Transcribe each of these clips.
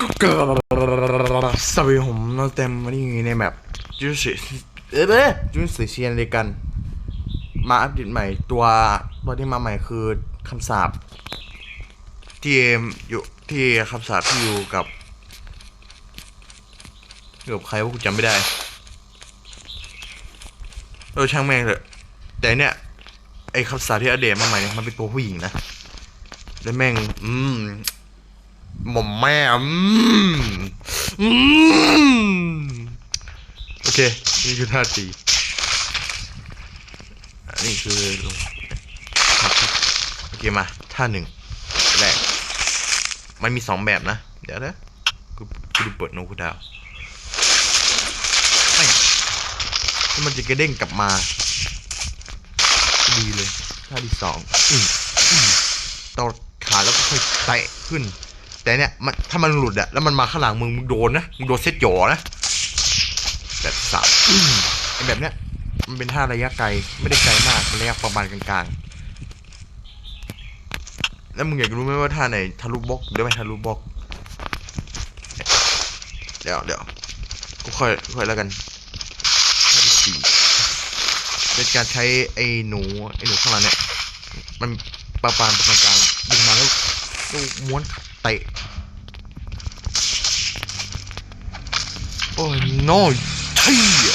ก็เกิดสวัสดีผมเราเต็มวันนี้ในแมปจูสิเอ๊ะจูสิเชียนเลยกัน มาอัปเดตใหม่ตัวตัวที่มาใหม่คือคำสาปที่อยู่ที่คำสาปที่อยู่กับอยู่กับใครว่ากูจำไม่ได้เออช่างแม่งเถอะแต่เนี่ยไอ้คำสาปที่อัปเดตมาใหม่เนี่ยมันเป็นตัวผู้หญิงนะแล้วแม่ง อืม หม่อมแม่อืมอืมโอเค นี่คือท่าตีอันนี้คือลงโอเคมา ท่าหนึ่งแรก มันมีสองแบบนะ เดี๋ยวนะกูกูดูเปิดโนกูดาวไม่มันจะกระเด้งกลับมา ดีเลย ท่าที่สองอืมอืมตอดขาแล้วก็ค่อยเตะขึ้น แต่เนี่ยมันถ้ามันหลุดอะแล้วมันมาข้างหลังมึงมึงโดนนะมึงโดนเซตหยอนะแบบสับอืมไอแบบเนี้ยมันเป็นท่าระยะไกลไม่ได้ไกลมากระยะประมาณกลางๆ แล้วมึงอยากรู้ไหมว่าท่าไหนทะลุบล็อกหรือไม่ทะลุบล็อกเดี๋ยวเดี๋ยวกูค่อยค่อยแล้วกันท่าที่สี่เป็นการใช้ไอ้หนูไอ้หนูข้างหลังเนี่ยมันประปานประมาณกลางดึงมาแล้วลูกม้วน เตะ โอ้ยน้อยที่ย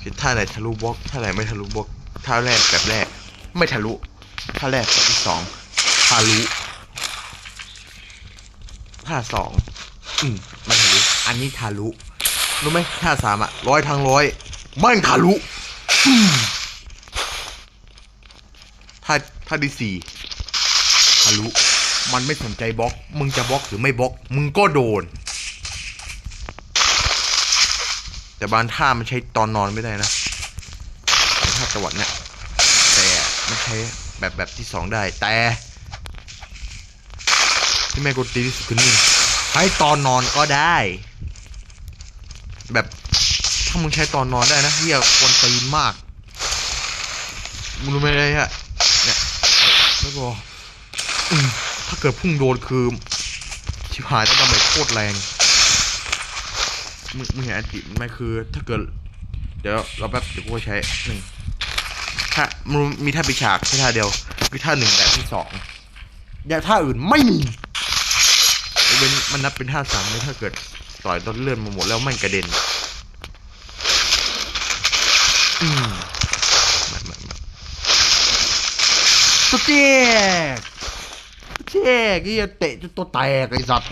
คือท่าไหนทะลุบล็อกท่าไหนไม่ทะลุบล็อกท่าแรกแบบแรก ไม่ทะลุท่าแรกแบบที่สองทะลุท่าสองอืมไม่ทะลุอันนี้ทะลุรู้ไหมท่าสามอะร้อยทางร้อยแม่ทะลุอืม ท่าที่สี่ทะลุมันไม่สนใจบล็อก มึงจะบล็อกหรือไม่บล็อก มึงก็โดน แต่บางท่ามันใช้ตอนนอนไม่ได้นะท่าจังหวะเนี่ยแต่มันใช้แบบแบบที่สองได้แต่ที่แม่กดตีที่สุดคือนี่ใช้ตอนนอนก็ได้ แบบถ้ามึงใช้ตอนนอนได้นะเฮียควรตีนมากมึงรู้ไหมไอ้ฮะ แล้วก็ถ้าเกิดพุ่งโดนคือชิบหายแล้วดาเมจโคตรแรงมึงมึงเห็นอันติมไหม่คือ ถ้าเกิด เดี๋ยวเราแป๊บเดี๋ยวกูใช้หนึ่งถ้ามันมีท่าปิฉากแค่ท่าเดียว คือท่าหนึ่งแบบที่สองอย่าท่าอื่นไม่มีเว้นมันนับเป็นท่าสามเลยถ้าเกิดต่อยต้นเลื่อนมาหมดแล้วมันกระเด็น อืมมามามา ตัวเจ๊กตัวเจ๊กไอ้เหี้ยเตะจนตัวแตกไอ้สัตว์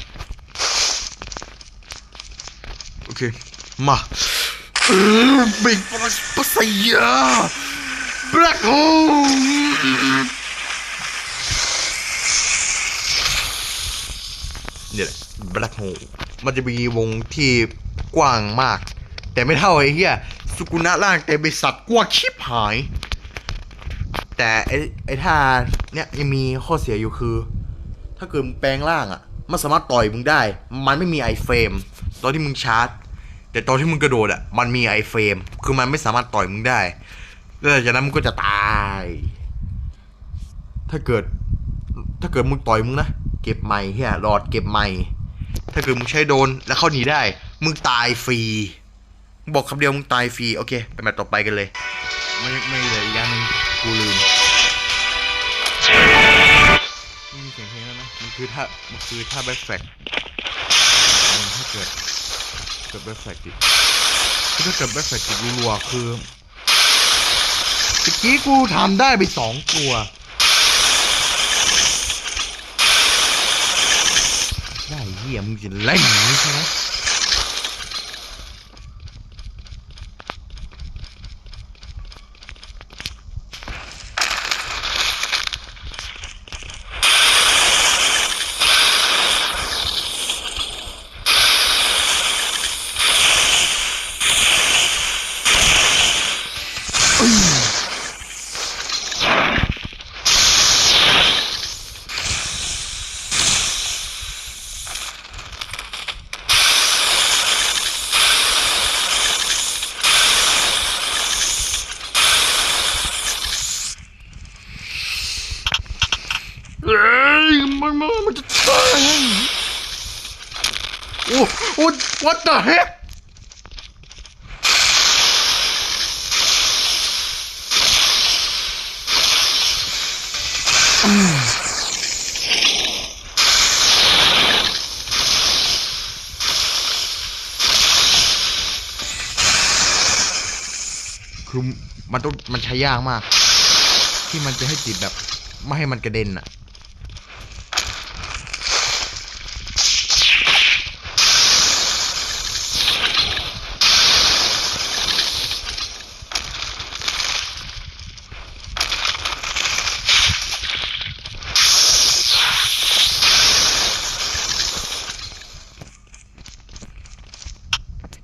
โอเค มาเออบิ๊กปัสปัสยาแบล็คโฮเนี่ยแหละแบล็คโฮมันจะมีวงที่กว้างมาก แต่ไม่เท่าไอ้เหี้ยสุกุนะล่างแต่บริษัทกว้างชิบหาย แต่ไอ้ไอ้ท่าเนี่ยยังมีข้อเสียอยู่คือ ถ้าเกิดมึงแปลงร่างอะ มันสามารถต่อยมึงได้ มันไม่มีไอเฟรมตอนที่มึงชาร์จ แต่ตอนที่มึงกระโดดอะ มันมีไอเฟรมคือมันไม่สามารถต่อยมึงได้แล้วหลังจากนั้นมึงก็จะตาย ถ้าเกิด ถ้าเกิดมึงต่อยมึงนะเก็บใหม่เฮียหลอดเก็บใหม่ถ้าเกิดมึงใช้โดนแล้วเขาหนีได้ มึงตายฟรีบอกคำเดียวมึงตายฟรีโอเคไปแมตช์ต่อไปกันเลย ไม่ไม่เลยย่างหนึง กูลืมไม่มีเสียงเพลงแล้วนะมันคือถ้ามันคือถ้าแบ็คแฟกมันถ้าเกิดเกิดแบ็คแฟกติดคือถ้าเกิดแบ็คแฟกติดรัวคือตะกี้กูทำได้ไปสองตัวได้เหี้ยมึงจะเล่นอย่างนี้ใช่ไหม โอ้โอ้ what the heck คือมันต้องมันใช้ยากมาก ที่มันจะให้ติดแบบ ไม่ให้มันกระเด็นอะ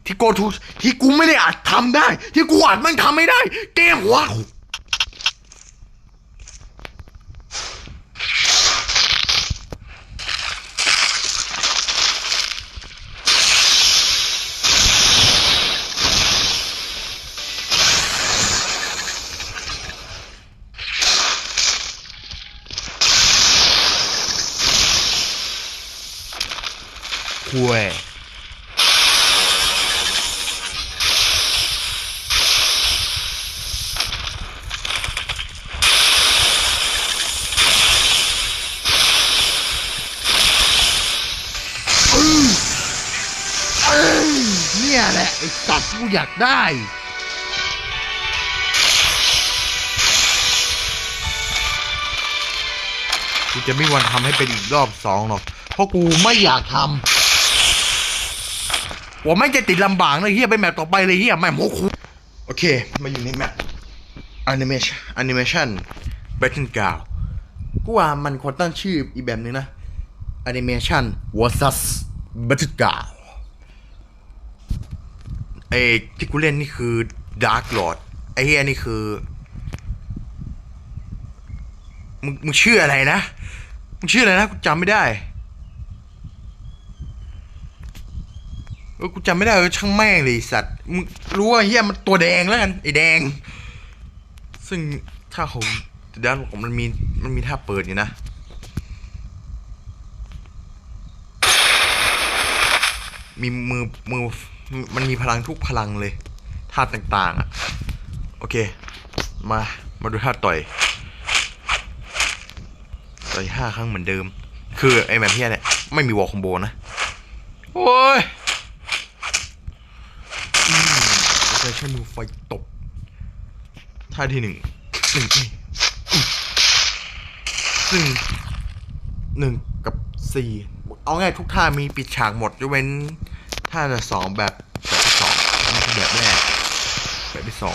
ที่โกทูที่กูไม่ได้อาจทำได้ ที่กูอาจมันทำไม่ได้ เกมหัว คุยเอ้ยเนี่ยแหละ ไอ้สัตว์กู อยากได้ กูจะไม่วันทำให้เป็นอีกรอบสองหรอก เพราะกูไม่อยากทำว่าไม่จะติดลำบากนะเฮียไปแมปต่อไปเลยเฮียแม่โมคุโอเค มาอยู่ในแมปแอนิเมชันแอนิเมชันแบทเทิลกาวกูว่ามันควรตั้งชื่ออีกแบบนึงนะแอนิเมชันวอร์ซัสแบทเทิลกาว ไอ้ที่กูเล่นนี่คือดาร์กลอดไอ้เฮียนี่คือมึงมึงชื่ออะไรนะมึงชื่ออะไรนะกูจำไม่ได้เออกูจำไม่ได้เออช่างแม่งเลยสัตว์มึงรู้ว่าเฮียมันตัวแดงแล้วกันไอ้แดง ซึ่งถ้าผมด้านผมมันมีมันมีท่าเปิดอยู่นะ มีมือมือมันมีพลังทุกพลังเลยท่าต่างๆอะโอเค มามาดูท่าต่อยต่อยห้าครั้งเหมือนเดิม คือไอ้แบบเฮียเนี่ยไม่มีวอลคอมโบนะโอ้ยอืมใช้ชนมือไฟตบท่าที่หนึ่งหนึ่งอืมซึ่งหนึ่งกับสี่เอาง่ายทุกท่ามีปิดฉากหมดยกเว้น ท่าสองแบบแบบที่สองแบบแรกแบบที่สอง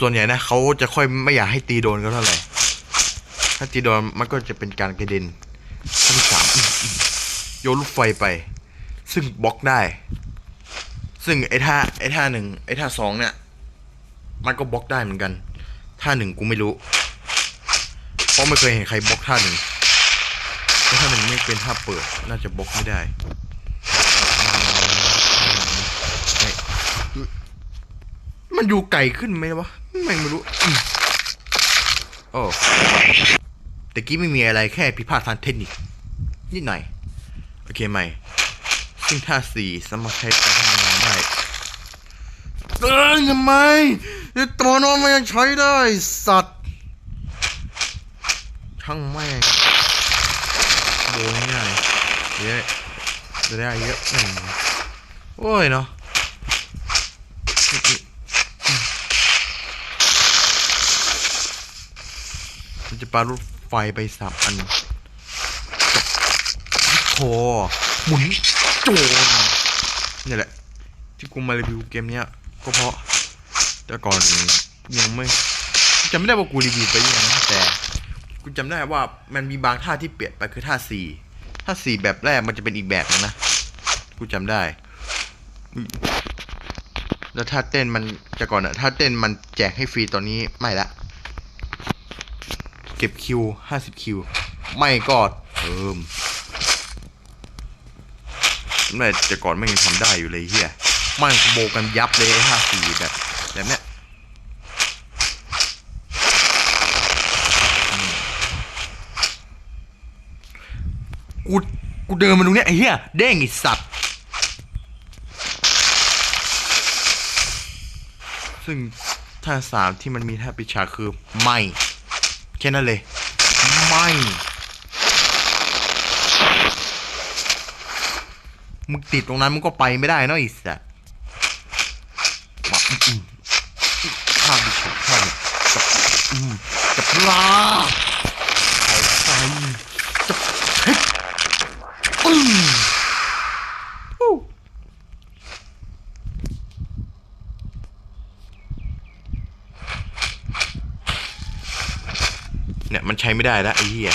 ส่วนใหญ่นะเขาจะค่อยไม่อยากให้ตีโดนก็เท่าไหร่ถ้าตีโดนมันก็จะเป็นการกระเด็นท่าที่สามอืมอืมโยนลูกไฟไป ซึ่งบล็อกได้ ซึ่งไอ้ท่าไอ้ท่าหนึ่งไอ้ท่าสองเนี่ย มันก็บล็อกได้เหมือนกัน ท่าหนึ่งกูไม่รู้ เพราะไม่เคยเห็นใครบล็อกท่าหนึ่ง เพราะท่าหนึ่งไม่เป็นท่าเปิด น่าจะบล็อกไม่ได้มันอยู่ไกลขึ้นไหมวะไม่ไม่รู้โอ้แต่กี้ไม่มีอะไรแค่ผิพาดทางเทคนิค นิดหน่อย โอเคไหมซึ่งท่าสี่สามารถใช้การทำงานได้เอ้ยทำไมไอ้ตัวน้องมันยังใช้ได้ สัตว์ช่างแม่ง โบง่ายๆเยอะจะได้เยอะโอ้ยเนาะมันจะปารถไฟไปสามอันโอ้หมุนโจนนี่แหละ ที่กูมารีวิวเกมเนี้ยก็เพราะแต่ก่อนยังไม่จำไม่ได้ว่ากูรีวิวไปยังแต่ กูจำได้ว่ามันมีบางท่าที่เปลี่ยนไปคือท่าสี่ท่าสี่แบบแรกมันจะเป็นอีกแบบนึงนะ กูจำได้ แล้วท่าเต้นมันจะก่อนอะท่าเต้นมันแจกให้ฟรีตอนนี้ไม่ละ เก็บคิวห้าสิบคิว ไม่ก็เติมแม่แต่ก่อนไม่ยังทำได้อยู่เลยเฮียมันโบกันยับเลยห้าสี่แบบแบบเนี้ย กูกูเดินมาตรงเนี้ยไอ้เหี้ยเด้งไอ้สัตว์ซึ่งท่าสามที่มันมีท่าปิดฉาคือไม่แค่นั้นเลย ไม่มึงติดตรงนั้นมึงก็ไปไม่ได้เนอะอ้สัตว์มาท่าปิดฉาท่าจับอืมจับลาเอาไปจับเฮ้ ปึ้งเนี่ยมันใช้ไม่ได้แล้วไอ้เหี้ย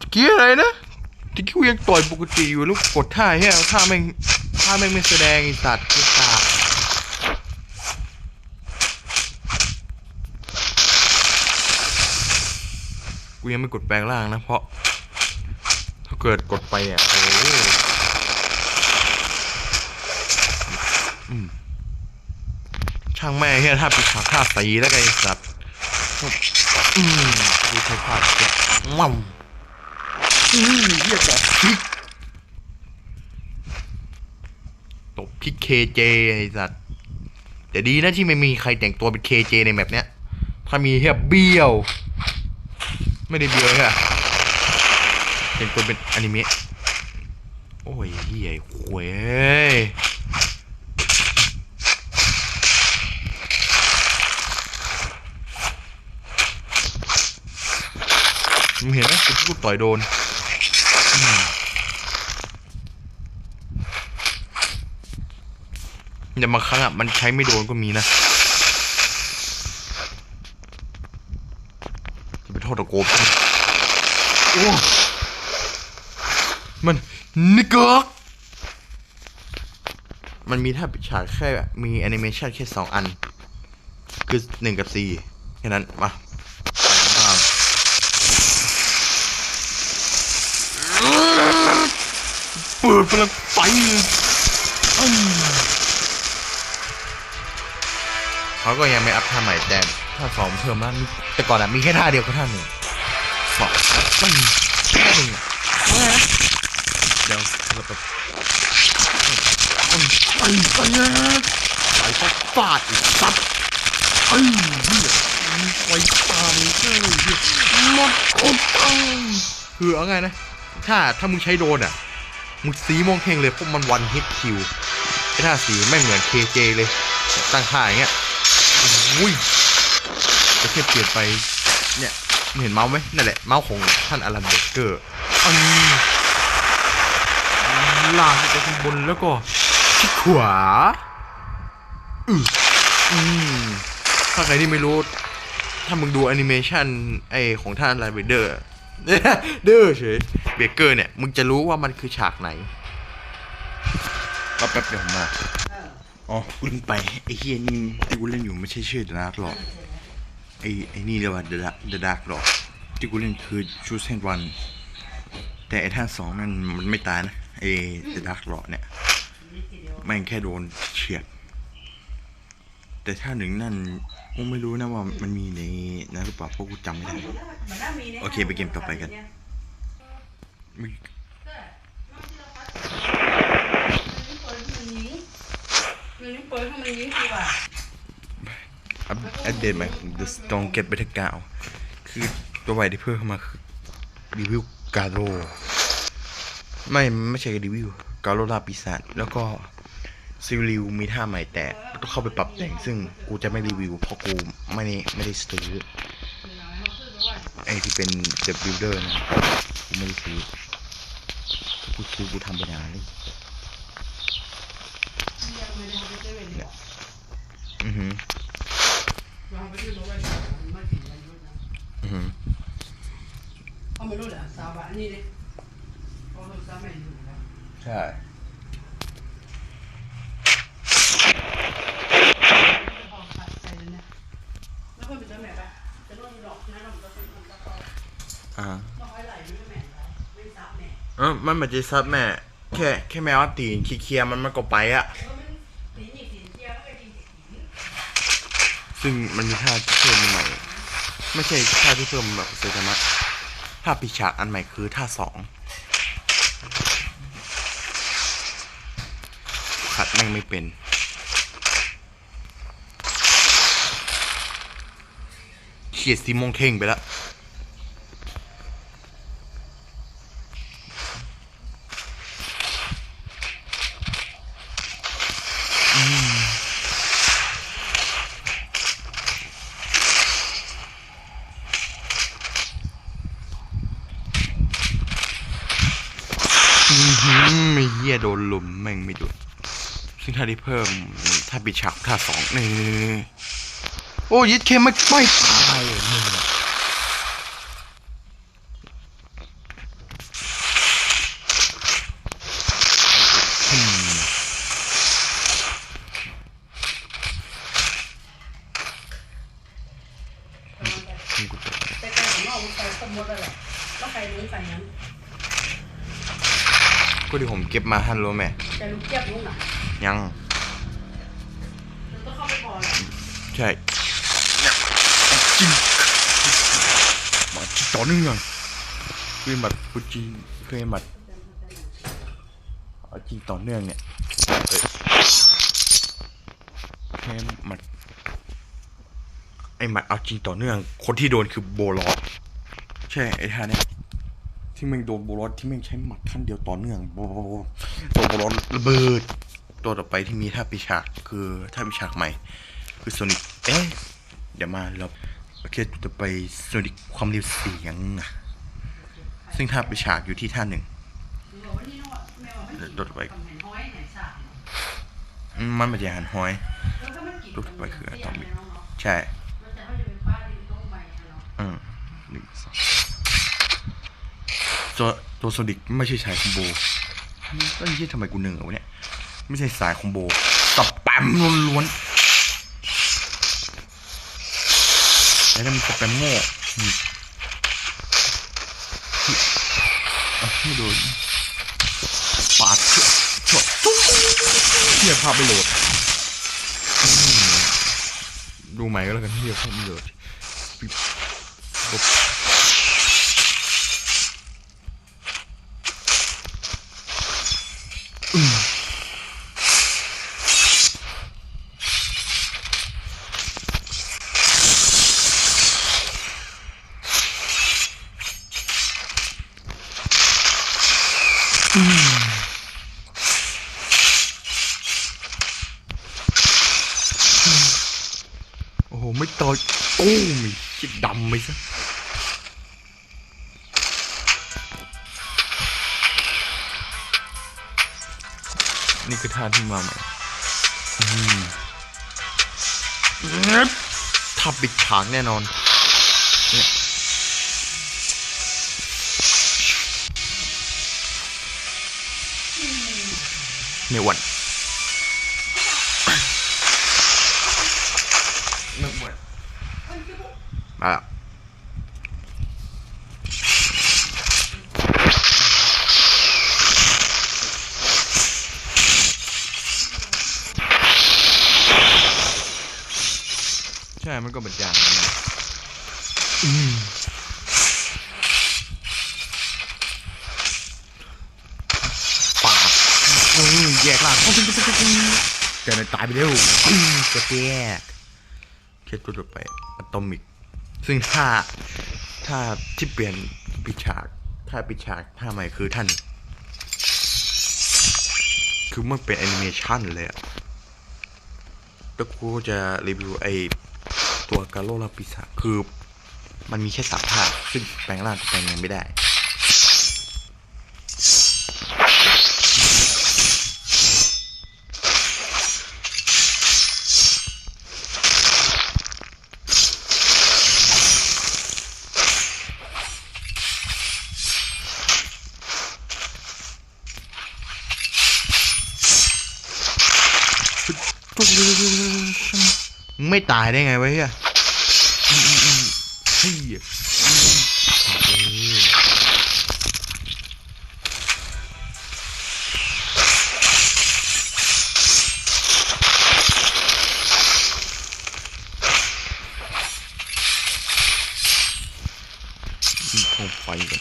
ตะกี้อะไรนะตะกี้กูยังต่อยปกติอยู่ลูกกดท่าเฮียท่าแม่งท่าแม่งไม่แสดงไอสัตว์กูตา กูยังไม่กดแปลงร่างนะ เพราะ ถ้าเกิดกดไปอะโอ้ช่างแม่เฮียถ้าปิดฉากท่าสีแล้วกันไอ้สัตว์อืมดูใช้พลาดเยอะว้าวอืมเฮียตบพริกตบพริกเคเจไอสัตว์แต่ดีนะที่ไม่มีใครแต่งตัวเป็นเคเจในแมปเนี้ย ถ้ามีเฮียเบี้ยว ไม่ได้เบี้ยวค่ะแต่งตัวเป็นอนิเมะโอ้ยเฮียหวยมึงเห็นไหมกูกูต่อยโดนอืมแต่บางครั้งอะ มันใช้ไม่โดนก็มีนะ ทษโกบโอ้มันนิกเกอมันมีท่าปิดฉากแค่มีแอนิเมชันแค่สองอัน คือหนึ่งกับสี่แค่นั้น มาเปิดพลังไฟอืม เขาก็ยังไม่อัพท่าใหม่แต่ท่าสองเพิ่มมากแต่ก่อนอะมีแค่ท่าเดียวก็ท่าหนึ่งสองไม่แค่หนึ่งอะเดี๋ยวเราแบบไปไปไปไปไปฟาดอีกซับไอ้เหี้ยไฟตาเลยเจ้ยหมดโอ้คือเอาไงนะ ถ้าถ้ามึงใช้โดนอะมึงสีม่วงเพ่งเลยเพราะมันวันฮิตคิวไอ้ท่าสีไม่เหมือน KJ เลยตั้งค่าอย่างเงี้ย อุ้ยจะแค่เปลี่ยนไป เนี่ยมึงเห็นเมาส์ไหมนั่นแหละเมาส์ของท่านอลันเบเกอร์อันลากไปข้างบนแล้วก็ที่ขวาอืออืมถ้าใครที่ไม่รู้ ถ้ามึงดูแอนิเมชันไอของท่านไลเบเดอร์เด้อเฉยเบเกอร์เนี่ย มึงจะรู้ว่ามันคือฉากไหนก็แป๊บเดียวผมมา อ๋อลืมไปไอ้เฮียนี่ที่กูเล่นอยู่ไม่ใช่ชื่อ The Dark หรอกไอ้ไอ้นี่เรียกว่า The Dark The Dark หรอกที่กูเล่นคือ Chosen One แต่ไอ้ท่านสองนั่นมันไม่ตายนะไอ้ The Dark หรอกเนี่ยแม่งแค่โดนเฉียด แต่ถ้าหนึ่งนั่นกูไม่รู้นะว่ามันมีในนั้นหรือเปล่าเพราะกูจำไม่ได้ โอเคไปเกมต่อไปกัน มึง มั นนี้เปิดให้มันยิงดีกว่าอัปเดตใหม่ของ The Stone Get Better 9คือตัวใหม่ที่เพิ่มเข้ามาคือรีวิวกาโรไม่ไม่ใช่รีวิวกาโรลาปีศาจแล้วก็ซิลิวมีท่าใหม่แต่ต้องเข้าไปปรับแต่งซึ่งกูจะไม่รีวิวเพราะกูไม่ได้ไม่ได้ซื้อไอที่เป็น The Builder นะกูไม่ได้ซื้อกูซื้อกูทำไปนานเลย อือหืออือหือเขาไม่รู้แหละสาวบ้านนี่เลยเขารู้สาวแม่อยู่แล้วใช่พอขัดใจเลยนะแล้วคนเป็นเจ้าแม่ปะจะต้องดอกนะดอกจะเป็นมันจะพออ่าต้องให้ไหลไม่แม่ไหลไม่ซับแม่เออมันมันจะซับแม่ แค่แค่แมวตีนเคลียร์ๆมันมันก็ไปอะ แล้วมันสีหนีสีเจียวแล้วก็ดีสี ซึ่งมันมีท่าที่เพิ่มใหม่ ไม่ใช่ท่าที่เพิ่มแบบเซตามะท่าปิชาอันใหม่คือท่าสองขัดแม่งไม่เป็นเขียดซีมงเท่งไปแล้ว อื้อหือไม่เหี้ยโดนลุมแม่งไม่ดุ ซึ่งถ้เพิ่มถ้าปิดฉากท่าสองนี่โอ้ยิดเคไม่ไม่ตายอะมึงอะอืมไปไกลของนอกมันไปสมมติอะไรแล้วใครรู้ใส่นั้นก็ที่ผมเก็บมาฮันรู้ไหมแกรู้เกียบรู้หน่ะยัง ช่จริงมาจิต่อเนื่องคือบัตรฟูจิคือบัตรเอาจริงต่อเนื่องเนี่ยเอ้ยหมัดไอ้หมัดเอาจริงต่อเนื่อง คนที่โดนคือโบลอสใช่ไอ้ท่าเนี่ยที่ม่งโดนโบลอสที่ม่งใช้หมัดขั้นเดียวต่อเนื่องโบโบโบโดนโบลอสระเบิดตัวต่อไปที่มีท่าปิชากคือท่าปิชากใหม่ คือโซนิก เอ๊ะเดี๋ยวมาเราโอเคตัวต่อไปโซนิกความเร็วเสียงอะซึ่งท่าไปิชากอยู่ที่ท่าหนึ่งบอกว่านี่นะว่าแม่บอกไม่โดดไปทำเห็นอยาดอืมมันม่ใช่หันห้อยแล้วถ้ามันกินโดดไปคืออะตอมิกใช่อืมหนึ่งสองตัวตัวโซนิกไม่ใช่สายคอมโบก็ยี่ทำไมกูเหนื่อยวะเนี่ย ไม่ใช่สายคอมโบสแปมล้วนๆ แล้วนั่นมันสแปมโง่อืมอะไม่โดนปาดเชื่อเชื่อจุ๊บเทียบภาพไปโหลด ดูใหม่ก็แล้วกันเทียบภาพไม่โหลดโถาปิดฉากแน่นอนเนี่ยไม่หวั่นไม่หวั่นมาแล้ว ใช่มันก็เป็นอย่างนั้นนะอืมปากอืมแยกล่างเดี๋ยวมันตายไปเร็วอืมจะแยกเคสตัวต่อไปอะตอมิก ซึ่งถ้าถ้าที่เปลี่ยนปิดฉากถ้าปิดฉากถ้าใหม่คือท่าน คือมันเป็นแอนิเมชันเลยอะแล้วกูจะรีวิวไอ ตัวกาโลลาปิซาคือ มันมีแค่สามท่าซึ่งแปลงร่างแปลงยังไม่ได้ไม่ตายได้ไงวะเฮีย 哎呀，这运气好得很。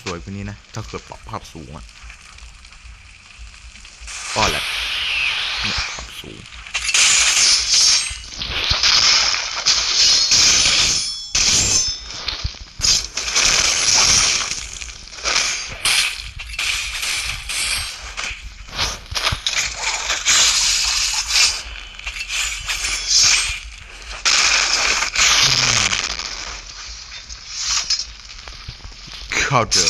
สวยกว่านี้นะ ถ้าเกิดปรับภาพสูงอะ cow drill.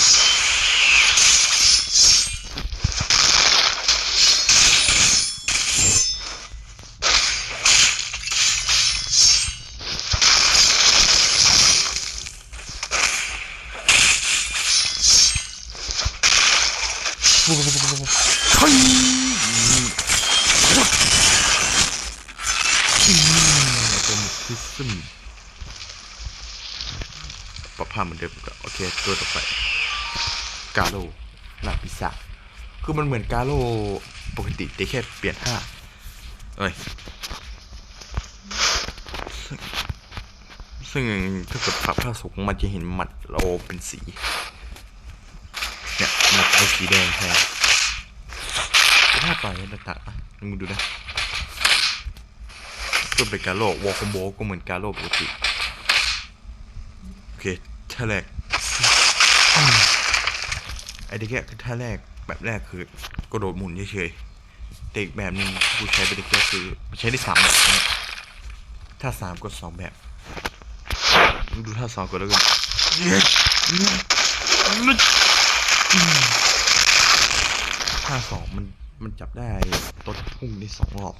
됐습니다. ภาพเหมือนเดิมก็โอเคตัวต่อไปกาโลลาปิซาคือมันเหมือนกาโลปกติแต่แค่เปลี่ยนท่าเอ้ยซึ่งถ้าเกิดปรับภาพสูงมันจะเห็นหมัดเราเป็นสีเนี่ยหมัดเป็นสีแดงแทนถ้าต่อยมันต่างๆนะมึงดูนะก็เป็นกาโลวอลคอมโบก็เหมือนกาโลปกติโอเค ท่าแรกไอ้ที่แค่คือท่าแรกแบบแรกคือกระโดดหมุนเฉยๆแต่อีกแบบหนึ่งที่กูใช้ไปตะเกียบคือใช้ได้สามแบบถ้าสามก็สองแบบดูท่าสองก่อนแล้วกันท่าสองมันมันจับได้ต้นพุ่งได้สองรอบ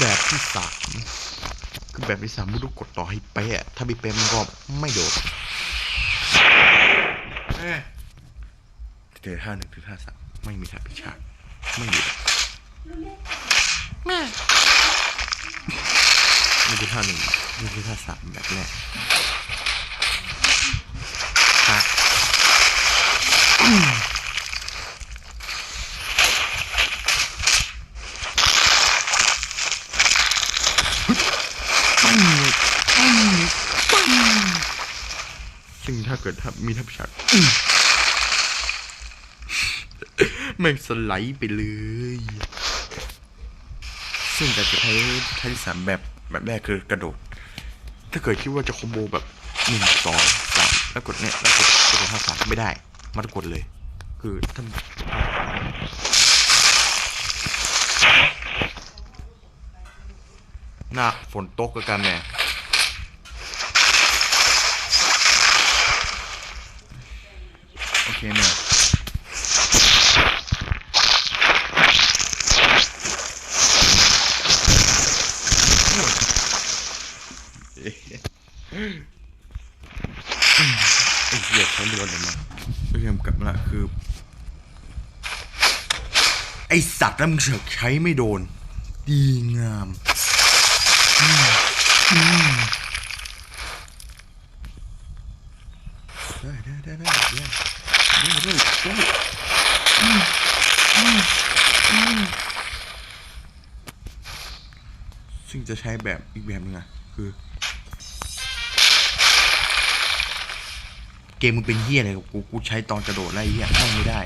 แบบที่สามคือแบบที่สามมุดกดต่อให้เป๊ะถ้าไม่เป๊ะมันก็ไม่โดดเจอท่าหนึ่งถึงท่าสามไม่มีท่าพิชาติไม่มีนี่คือท่าหนึ่งนี่คือท่าสามแบบแรกฮะปังเลยปังเลยปังซึ่งถ้าเกิดถ้ามีท่าพิชาติแม่งสไลด์ไปเลย ซึ่งแต่จะใช้ใช้สามแบบแบบแรกคือกระโดด ถ้าเกิดคิดว่าจะคอมโบแบบหนึ่งสองสามแล้วกดเนี่ยแล้วกดกดท่าสามไม่ได้ มันกดเลย คือท่านหน้าฝนตกกับกันแน่โอ เคเนี่ยไอ้เหี้ยเขาเรือนเลยมาเรียมกลับละคือ ไอสัตว์แล้วมึงเฉกใช้ไม่โดน ดีงาม อืมอืม ใช้แบบอีกแบบหนึงอะคือ เกมมึงเป็นเหี้ยอะไรกูกูใช้ตอนกระโดดไล่เหี้ยต้องไม่ได้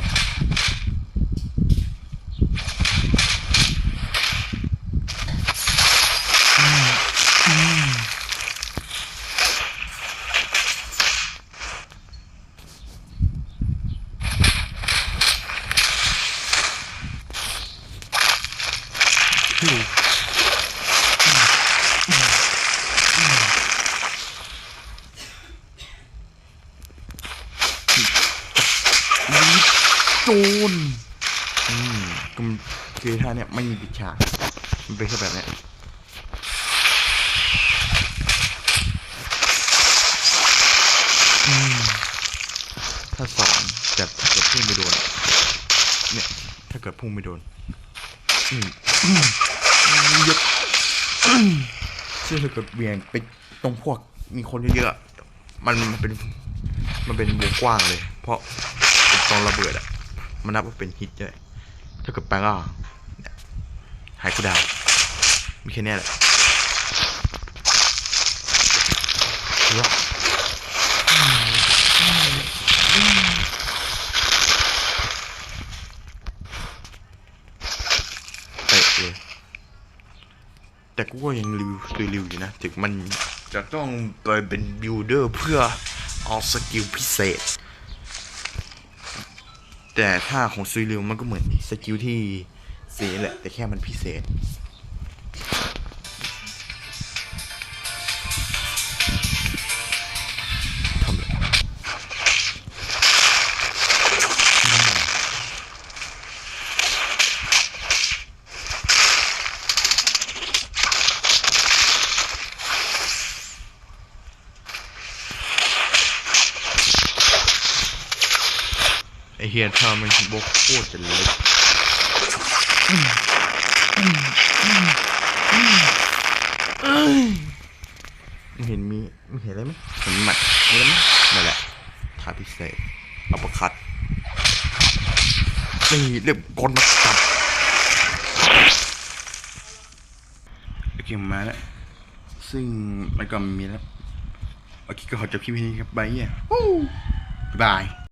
โจนอืมก็มันคือท่าเนี่ยไม่มีปิดฉากมันเป็นแค่แบบเนี้ยอืมถ้าสองแต่ถ้าเกิดพุ่งไม่โดน เนี่ ยถ้าเกิดพุ่งไม่โดนอืมอืมยกอืซึ่งถ้าเกิดเวียงไปตรงพวกมีคนเยอะๆมันมันเป็นมันเป็นวงกว้างเลย เพราะตอนระเบิดอะ มันนับว่าเป็นฮิตด้วยถ้าเกิดแปลงอะหายกูดาวมีแค่นี้แหละว้าวเตะเลย แต่ กูก็ยังรีวิวรีวิวอยู่นะ ถึงมันจะต้องไปเป็นบิวเดอร์เพื่อเอาสกิลพิเศษ แต่ถ้าของซีริวมันก็เหมือนสกิลที่สีแหละ แต่แค่มันพิเศษ เฮียถ้ามันบกโคตรจะเล็กมึงเห็นมีมึงเห็นอะไรไหมเห็นหมัดนี่ไหมนั่นแหละท่าพิเศษอัปคัดนี่เรียบกลมาจับโอเคผมมาแล้ว ซึ่งมันก็มีแล้วโอเคก็ขอจบคลิปนี้ครับบายเนี่ยบ๊ายบาย